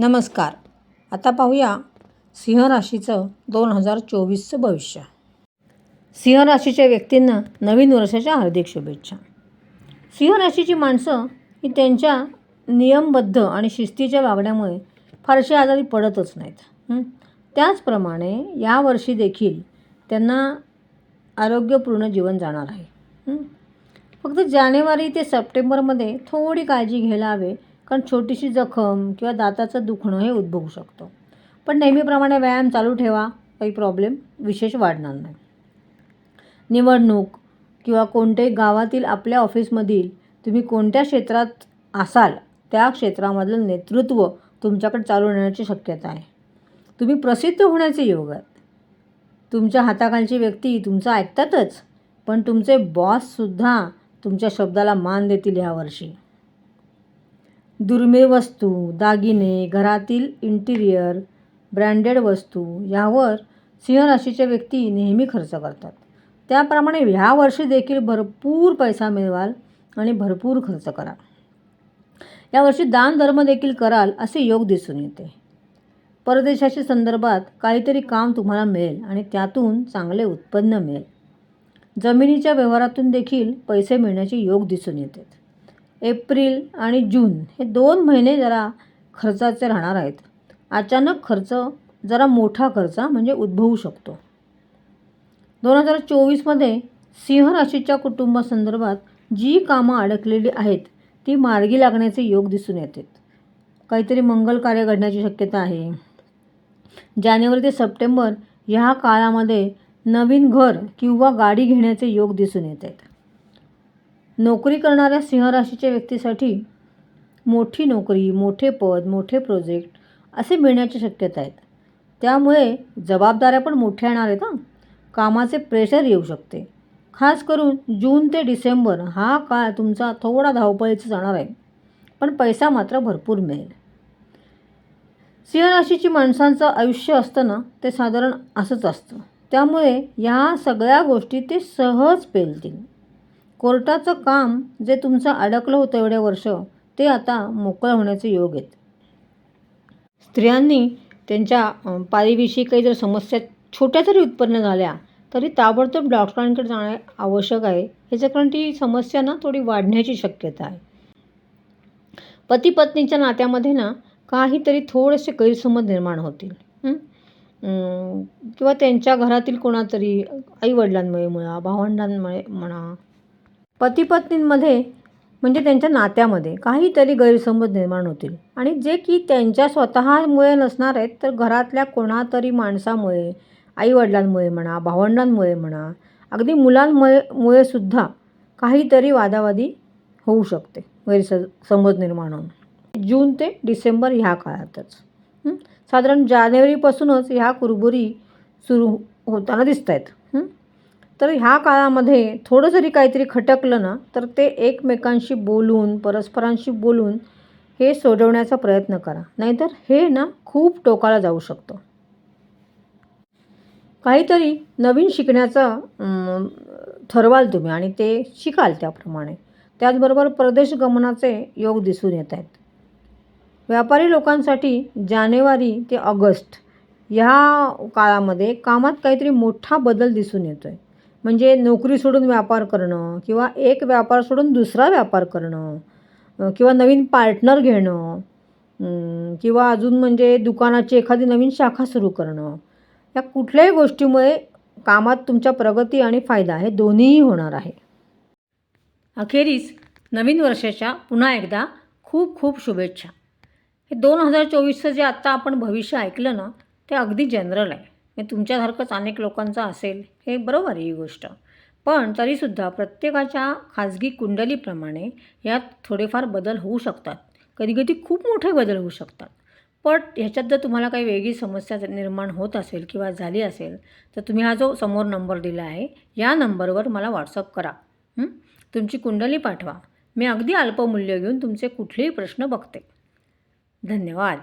नमस्कार. आता पाहूया सिंह राशीचं दोन हजार चोवीसचं भविष्य. सिंह राशीच्या व्यक्तींना नवीन वर्षाच्या हार्दिक शुभेच्छा. सिंह राशीची माणसं ही त्यांच्या नियमबद्ध आणि शिस्तीच्या वागण्यामुळे फारसे आजारी पडतच नाहीत. त्याचप्रमाणे यावर्षी देखील त्यांना आरोग्यपूर्ण जीवन जाणार आहे. फक्त जानेवारी ते सप्टेंबरमध्ये थोडी काळजी घ्यायला हवे कारण छोटीशी जखम किंवा दाताचं दुखणं हे उद्भवू शकतं. पण नेहमीप्रमाणे व्यायाम चालू ठेवा काही प्रॉब्लेम विशेष वाढणार नाही. निवडणूक किंवा कोणत्याही गावातील आपल्या ऑफिसमधील तुम्ही कोणत्या क्षेत्रात असाल त्या क्षेत्रामधलं नेतृत्व तुमच्याकडे चालू येण्याची शक्यता आहे. तुम्ही प्रसिद्ध होण्याचे योग आहेत. तुमच्या हाताखालची व्यक्ती तुमचं ऐकतातच पण तुमचे बॉससुद्धा तुमच्या शब्दाला मान देतील ह्यावर्षी दुर्मिळ वस्तू दागिने घरातील इंटिरियर ब्रँडेड वस्तू यावर सिंहराशीच्या व्यक्ती नेहमी खर्च करतात. त्याप्रमाणे ह्या वर्षी देखील भरपूर पैसा मिळवाल आणि भरपूर खर्च करा. यावर्षी दान धर्म देखील कराल असे योग दिसून येते. परदेशाच्या संदर्भात काहीतरी काम तुम्हाला मिळेल आणि त्यातून चांगले उत्पन्न मिळेल. जमिनीच्या व्यवहारातून देखील पैसे मिळण्याचे योग दिसून येतात. एप्रिल आणि जून हे दोन महिने जरा खर्चाचे राहणार आहेत. अचानक खर्च जरा मोठा खर्च म्हणजे उद्भवू शकतो. दोन हजार चोवीसमध्ये सिंह राशीच्या कुटुंबासंदर्भात जी कामं अडकलेली आहेत ती मार्गी लागण्याचे योग दिसून येतात. काहीतरी मंगल कार्य घडण्याची शक्यता आहे. जानेवारी ते सप्टेंबर ह्या काळामध्ये नवीन घर किंवा गाडी घेण्याचे योग दिसून येत आहेत नोकरी करणाऱ्या सिंहराशीच्या व्यक्तीसाठी मोठी नोकरी मोठे पद मोठे प्रोजेक्ट असे मिळण्याची शक्यता आहेत. त्यामुळे जबाबदाऱ्या पण मोठ्या येणार आहेत हां. कामाचे प्रेशर येऊ शकते. खास करून जून ते डिसेंबर हा काळ तुमचा थोडा धावपळीचा जाणार आहे पण पैसा मात्र भरपूर मिळेल. सिंहराशीची माणसांचं आयुष्य असतं ना ते साधारण असंच असतं. त्यामुळे ह्या सगळ्या गोष्टी ते सहज पेलतील कोर्टाचं काम जे तुमचं अडकलं होतं एवढे वर्ष ते आता मोकळं होण्याचे योग आहेत. स्त्रियांनी त्यांच्या पाळीविषयी काही जर समस्या छोट्या जरी उत्पन्न झाल्या तरी ताबडतोब डॉक्टरांकडे जाणे आवश्यक आहे. ह्याचं कारण ती समस्या ना थोडी वाढण्याची शक्यता आहे. पती पत्नीच्या नात्यामध्ये ना काहीतरी थोडेसे गैरसमज निर्माण होतील. किंवा त्यांच्या घरातील कोणातरी आईवडिलांमुळे म्हणा भावंडांमुळे म्हणा पती पत्नींमध्ये म्हणजे त्यांच्या नात्यामध्ये काहीतरी गैरसमज निर्माण होतील. आणि जे की त्यांच्या स्वतःमुळे नसणार आहेत तर घरातल्या कोणातरी माणसामुळे आईवडिलांमुळे म्हणा भावंडांमुळे म्हणा अगदी मुलांमुळे मुळे सुद्धा काहीतरी वादावादी होऊ शकते गैरस समज निर्माण होऊन. जून ते डिसेंबर ह्या काळातच. साधारण जानेवारीपासूनच ह्या कुरबुरी सुरू होताना दिसत आहेत तर ह्या काळामध्ये थोडं जरी काहीतरी खटकलं ना तर ते एकमेकांशी बोलून परस्परांशी बोलून हे सोडवण्याचा प्रयत्न करा. नाहीतर हे ना खूप टोकाला जाऊ शकतं. काहीतरी नवीन शिकण्याचं ठरवाल तुम्ही आणि ते शिकाल त्याप्रमाणे. त्याचबरोबर प्रदेश गमनाचे योग दिसून येत आहेत. व्यापारी लोकांसाठी जानेवारी ते ऑगस्ट ह्या काळामध्ये कामात काहीतरी मोठा बदल दिसून येतो आहे म्हणजे नोकरी सोडून व्यापार करणं किंवा एक व्यापार सोडून दुसरा व्यापार करणं किंवा नवीन पार्टनर घेणं किंवा अजून म्हणजे दुकानाची एखादी नवीन शाखा सुरू करणं या कुठल्याही गोष्टीमुळे कामात तुमच्या प्रगती आणि फायदा हे दोन्हीही होणार आहे. अखेरीस नवीन वर्षाच्या पुन्हा एकदा खूप खूप शुभेच्छा. हे दोन हजार चोवीसचं जे आत्ता आपण भविष्य ऐकलं ना ते अगदी जनरल आहे. हे तुमच्यासारखंच अनेक लोकांचं असेल हे बरोबर आहे ही गोष्ट. पण तरीसुद्धा प्रत्येकाच्या खाजगी कुंडलीप्रमाणे यात थोडेफार बदल होऊ शकतात. कधीकधी खूप मोठे बदल होऊ शकतात. पण ह्याच्यात जर तुम्हाला काही वेगळी समस्या निर्माण होत असेल किंवा झाली असेल तर तुम्ही हा जो समोर नंबर दिला आहे या नंबरवर मला व्हॉट्सअप करा. तुमची कुंडली पाठवा. मी अगदी अल्पमूल्य घेऊन तुमचे कुठलेही प्रश्न बघते. धन्यवाद.